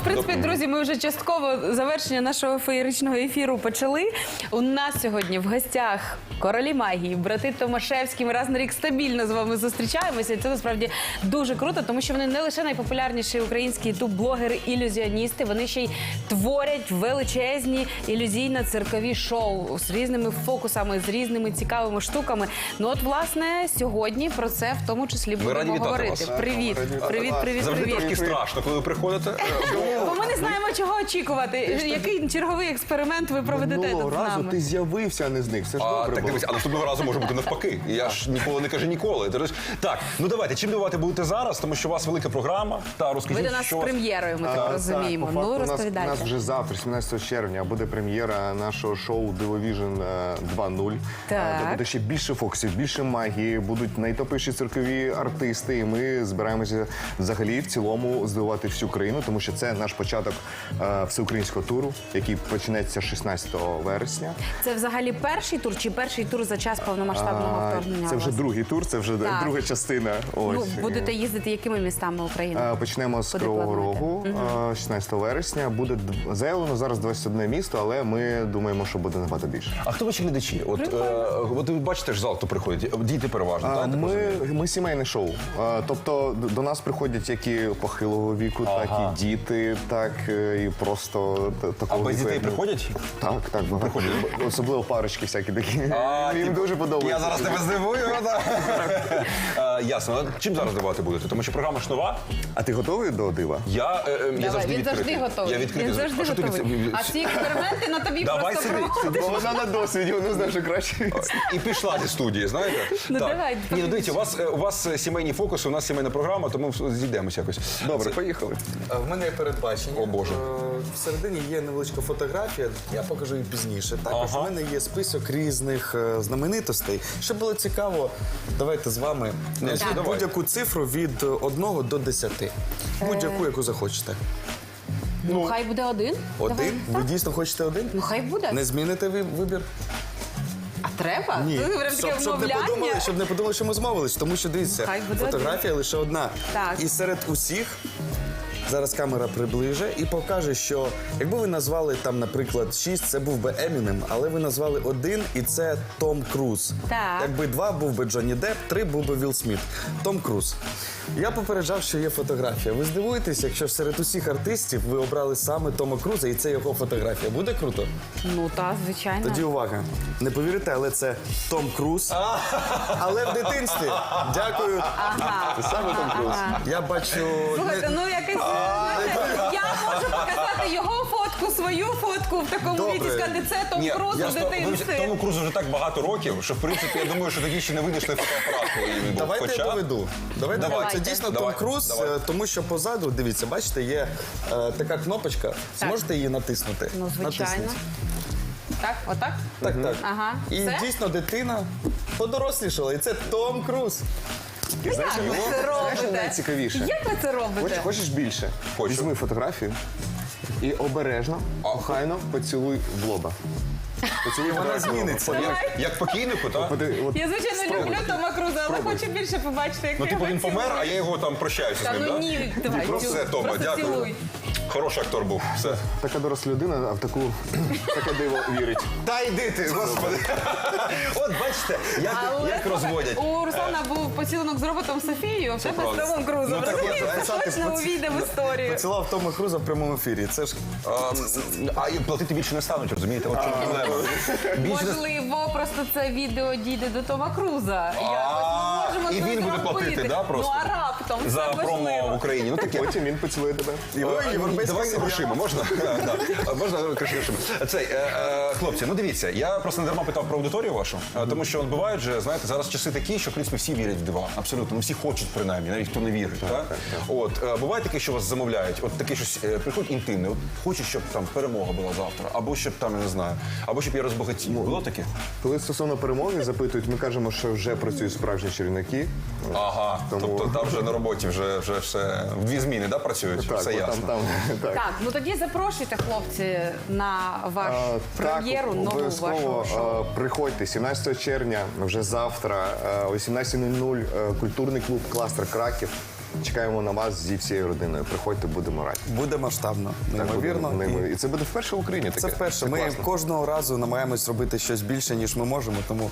В принципі, друзі, ми вже частково завершення нашого феєричного ефіру почали. У нас сьогодні в гостях королі магії, брати Томашевські. Ми раз на рік стабільно з вами зустрічаємося. І це насправді дуже круто, тому що вони не лише найпопулярніші українські ютуб-блогери, ілюзіоністи, вони ще й творять величезні ілюзійно-циркові шоу з різними фокусами, з різними цікавими штуками. Ну, от, власне, сьогодні про це в тому числі раді будемо вітати говорити. вас. Привіт, привіт, привіт, Завжди привіт. трошки страшно, коли ви приходите. Бо ми не знаємо, чого очікувати. Який черговий експеримент ви проведете тут з разу нами? ти з'явився, а не зник. Все ж А, добре так було. дивись, а наступного разу може бути навпаки. Я ж ніколи не кажу ніколи. Ти Так, ну давайте, чим давати будете зараз, тому що у вас велика програма. Та Ви розкажіть, до нас з що у прем'єрою, ми так розуміємо. по факту, Ну у нас, у розповідайте. нас вже завтра, 17 червня, буде прем'єра нашого шоу Дивовіжн е, 2.0. Так. Е, Де буде ще більше фокусів, більше магії, будуть найтопіші циркові артисти. І ми збираємося взагалі в цілому здивувати всю країну, тому що це наш початок е, всеукраїнського туру, який почнеться 16 вересня. Це взагалі перший тур чи перший тур за час повномасштабного вторгнення? Це вже другий тур, це вже Так. друга частина. Ну, будете їздити якими містами України? Е, Почнемо з Куди Кривого плануєте? Рогу е, 16 вересня. Буде д- заявлено зараз 21 місто, але ми думаємо, що буде набагато більше. А хто ваші глядачі? От, е, от ви бачите ж зал, хто приходить. Діти переважно, А, так? так Ми, розумію? ми сімейне шоу. Тобто д- до нас приходять як і похилого віку, так і діти, так е, і просто т- А такого дітей приходять? Так, так, багато. Особливо парочки всякі такі. А, Їм дуже подобається. Я зараз тебе здивую. да. Е, Ясно. Чим зараз давати будете? Тому що програма ж нова. А ти готовий до дива? Я, е, завжди він завжди готовий. Я відкритий. Він завжди готовий. А ці експерименти на тобі Давай просто сиди. Бо вона на досвіді, вона знає, що краще. І пішла зі студії, знаєте? Ну, давай, Ні, ну дивіться, у вас, у вас сімейні фокуси, у нас сімейна програма, тому зійдемося якось. Добре, поїхали. В мене є передбачення. О, Боже. Е, Всередині є невеличка фотографія, я покажу її пізніше. Також Ага. у мене є список різних е, знаменитостей. Щоб було цікаво, давайте з вами назвіть давай. будь-яку цифру від 1 до 10. Будь-яку, яку захочете. Ну, хай буде один. Давай. Один? Ви дійсно хочете один? Ну, хай буде. Не зміните ви вибір? А треба? Ні. Це прям таке Щоб, щоб, не подумали, щоб не подумали, що ми змовились. Тому що дивіться, Ну, фотографія лише одна. Так. І серед усіх. Зараз камера приближе і покаже, що якби ви назвали там, наприклад, 6, це був би Емінем, але ви назвали один, і це Том Круз. Так. Якби два був би Джонні Депп, три був би Вілл Сміт. Том Круз. Я попереджав, що є фотографія. Ви здивуєтесь, якщо серед усіх артистів ви обрали саме Тома Круза, і це його фотографія. Буде круто? Ну, так, звичайно. Тоді увага. Не повірите, але це Том Круз. Але в дитинстві. Дякую. Це саме Том Круз. Я бачу. Слухайте, ну якось знаєте, я можу показати його фотку, свою фотку в такому Добре. віці, сказати, це Том Ні, Круз у просто ви- дитинстві. тому Крузу вже так багато років, що в принципі я думаю, що тоді ще не винайшли фотоапарат, коли він був. Давайте Хоча... я доведу. Давайте, Давайте. Це дійсно Давай. Том Круз, Давай. е, тому що позаду, дивіться, бачите, є е, така кнопочка. Зможете її натиснути? Ну, звичайно. Натисніть. Так, отак? Так, так. Ага. І Все? дійсно дитина подорослішала, і це Том Круз. І знаєш, Як ви це знаєш, робите? найцікавіше? Як ви це робите? Хочеш, хочеш більше? Хочу. Візьми фотографію і обережно, охайно поцілуй в лоба. Поцілуй Вона зміниться. Як, як покійнику, так? Я, звичайно, люблю Тома Круза, але хочу більше побачити, як Ну, ви типу, він помер, а я його там прощаюся Та з ним, ну так? ні, давай, Просто все, Тома, Просто дякую. цілуй. Хороший актор був. Все. Така доросла людина, а в таку таке диво вірить. Та йди ти, господи. От бачите, як, Але як розводять. У Руслана був поцілунок з роботом Софією, а в тебе з правда. Томом Крузом. Ну, так я Розумієте, знаю, це точно увійде в історію. Поцілував Тома Круза в прямому ефірі. Це ж А, а і платити більше не стануть, розумієте? От чому проблема. Більше не Можливо, просто це відео дійде до Тома Круза. А, І він буде платити, да, просто? Ну а раптом за промо в важливо. Україні. Ну таке. Потім він поцілує тебе. І ви, Е, європейська Давай сім'я. грошима, можна? Да, да. А, Можна грошима. Цей, е, е, хлопці, ну дивіться, я просто не дарма питав про аудиторію вашу, е, тому що от бувають же, знаєте, зараз часи такі, що в принципі всі вірять в дива. Абсолютно, ну всі хочуть принаймні, навіть хто не вірить. так? От е, буває таке, що вас замовляють, от таке щось е, приходить інтимне. От хочу, щоб там перемога була завтра, або щоб там я не знаю, або щоб я розбагатів. Було таке? Коли стосовно перемоги запитують, ми кажемо, що вже працюють справжні чарівники. Ага, Тому- тобто там вже не роботі вже, вже все в дві зміни, да, працюють? Так, все бо там, ясно. там, так. Так, ну тоді запрошуйте, хлопці, на ваш А, прем'єру нову обов'язково, вашого шоу. е, Приходьте 17 червня, вже завтра, е, о 18.00, е, культурний клуб Кластер Краків. Чекаємо на вас зі всією родиною. Приходьте, будемо раді. Буде масштабно, Так, неймовірно. буде І неймовірно. І це буде вперше в Україні. Таке. Це вперше. Ми класно. кожного разу намагаємось робити щось більше, ніж ми можемо, тому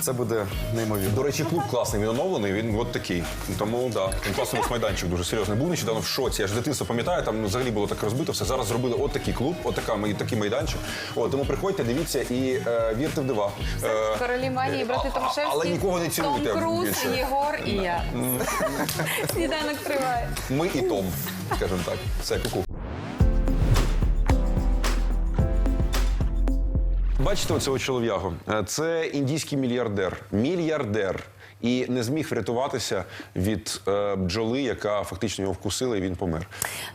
це буде неймовірно. До речі, клуб класний, він оновлений, він от такий. Тому да, він класний майданчик дуже серйозний. Був нещодавно в шоці. Я ж з дитинства пам'ятаю, там взагалі було так розбито все. Зараз зробили от такий клуб, от така, такий майданчик. От, тому приходьте, дивіться і е, вірте в дива. Е, Королі Манії, брати а- а- Томшевські, Але нікого не цілуйте Том Круз, більше. Єгор і я. Сніданок триває. Ми і Том, скажімо так. Все, куку. Бачите оцього чолов'ягу? Е, Це індійський мільярдер. Мільярдер. І не зміг врятуватися від е, бджоли, яка фактично його вкусила, і він помер.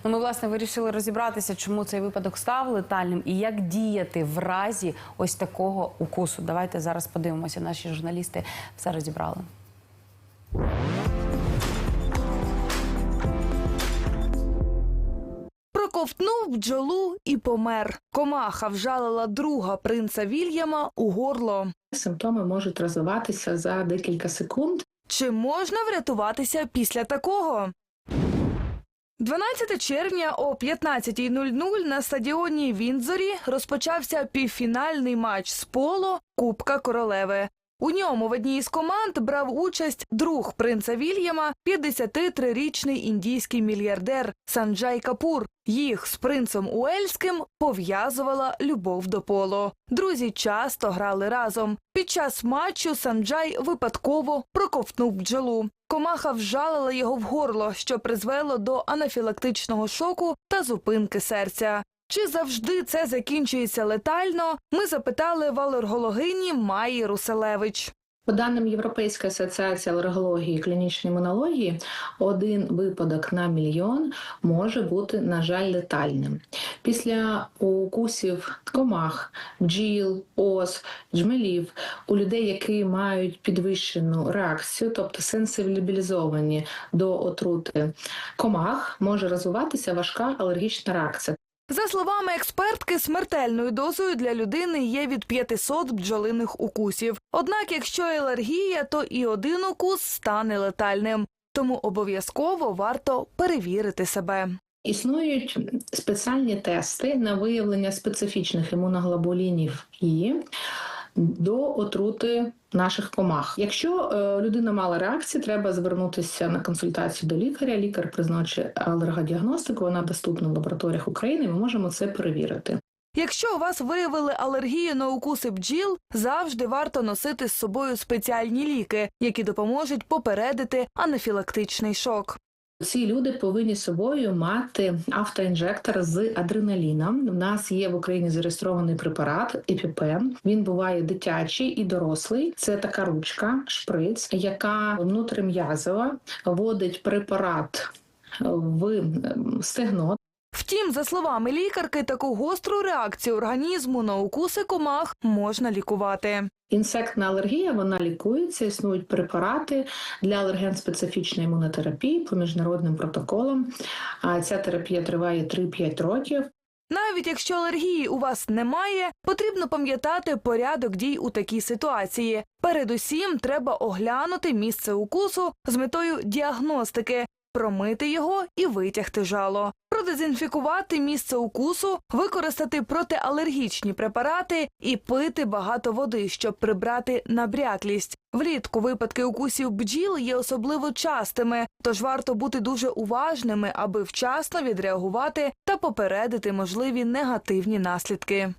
Ну, ми власне вирішили розібратися, чому цей випадок став летальним і як діяти в разі ось такого укусу. Давайте зараз подивимося. Наші журналісти все розібрали. Проковтнув бджолу і помер. Комаха вжалила друга принца Вільяма у горло. Симптоми можуть розвиватися за декілька секунд. Чи можна врятуватися після такого? 12 червня о 15.00 на стадіоні Віндзорі розпочався півфінальний матч з поло Кубка Королеви. У ньому в одній із команд брав участь друг принца Вільяма, 53-річний індійський мільярдер Санджай Капур. Їх з принцем Уельським пов'язувала любов до поло. Друзі часто грали разом. Під час матчу Санджай випадково проковтнув бджолу. Комаха вжалила його в горло, що призвело до анафілактичного шоку та зупинки серця. Чи завжди це закінчується летально? Ми запитали в алергологині Майї Руселевич. По даним Європейської асоціації алергології і клінічної імунології, один випадок на мільйон може бути, на жаль, летальним. Після укусів комах, бджіл, ос, джмелів у людей, які мають підвищену реакцію, тобто сенсибілізовані до отрути комах, може розвиватися важка алергічна реакція. За словами експертки, смертельною дозою для людини є від 500 бджолиних укусів. Однак, якщо алергія, то і один укус стане летальним. Тому обов'язково варто перевірити себе. Існують спеціальні тести на виявлення специфічних імуноглобулінів І до отрути наших комах. Якщо е, людина мала реакцію, треба звернутися на консультацію до лікаря. Лікар призначить алергодіагностику. Вона доступна в лабораторіях України. Ми можемо це перевірити. Якщо у вас виявили алергію на укуси бджіл, завжди варто носити з собою спеціальні ліки, які допоможуть попередити анафілактичний шок. Ці люди повинні собою мати автоінжектор з адреналіном. У нас є в Україні зареєстрований препарат епіпен. Він буває дитячий і дорослий. Це така ручка, шприц, яка внутрім'язова вводить препарат в ем, стегно. Втім, за словами лікарки, таку гостру реакцію організму на укуси комах можна лікувати. Інсектна алергія вона лікується. Існують препарати для алерген-специфічної імунотерапії по міжнародним протоколам. А ця терапія триває 3-5 років. Навіть якщо алергії у вас немає, потрібно пам'ятати порядок дій у такій ситуації. Передусім, треба оглянути місце укусу з метою діагностики, промити його і витягти жало, продезінфікувати місце укусу, використати протиалергічні препарати і пити багато води, щоб прибрати набряклість. Влітку випадки укусів бджіл є особливо частими, тож варто бути дуже уважними, аби вчасно відреагувати та попередити можливі негативні наслідки.